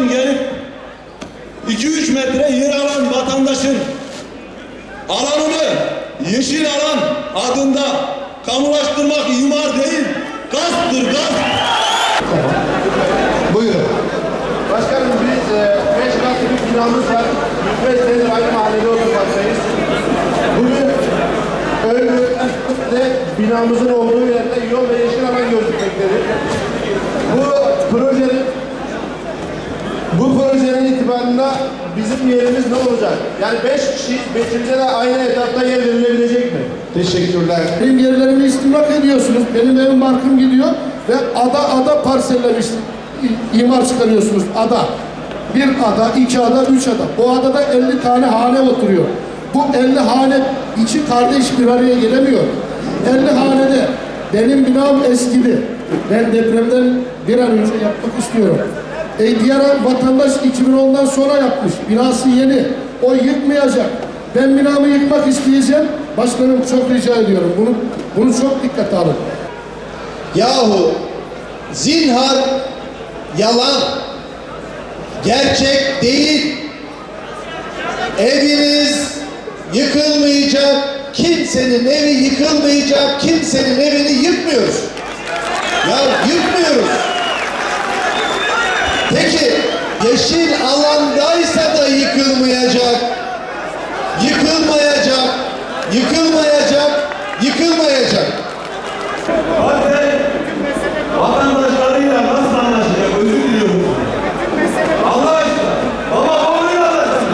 Buradan gelip 2-3 metre yer alan vatandaşın alanını yeşil alan adında kamulaştırmak imar değil, gazdır gaz. Buyurun. Başkanım biz 5 e, katlı bir binamız var. 105 senedir aynı mahallede oturmaktayız. Bugün önlü binamızın olduğu yer bu projenin itibarında bizim yerimiz ne olacak? Yani 5 kişiyiz, beşimize de aynı etapta yer verilebilecek mi? Teşekkürler. Benim yerlerimi istimlak ediyorsunuz. Benim evim barkım gidiyor ve ada ada parsellemiş imar çıkarıyorsunuz. Ada. Bir ada, iki ada, üç ada. Bu adada 50 tane hane oturuyor. Bu 50 hane içi kardeş bir araya gelemiyor. 50 hanede benim binam eskidi. Ben depremden bir an önce yapmak istiyorum. E diğer vatandaş 2010'dan sonra yapmış. Binası yeni. O yıkmayacak. Ben binamı yıkmak isteyeceğim. Başkanım çok rica ediyorum. Bunu bunu çok dikkate alın. Yahu zinhar yalan. Gerçek değil. Eviniz yıkılmayacak. Kimsenin evi yıkılmayacak. Kimsenin evini yıkmıyoruz. Ya yıkmıyoruz. Peki yeşil alandaysa da yıkılmayacak. Yıkılmayacak. Yıkılmayacak. Yıkılmayacak. Bazen vatandaşlarıyla nasıl anlaşacak özür diliyorum. Allah aşkına. Baba babamın anlaşsın.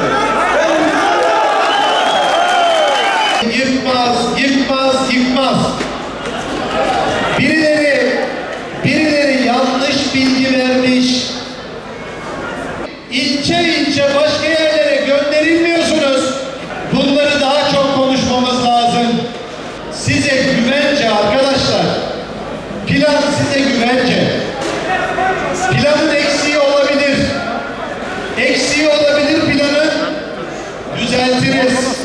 Yıkmaz, yıkmaz. Plan size güvence. Eksiği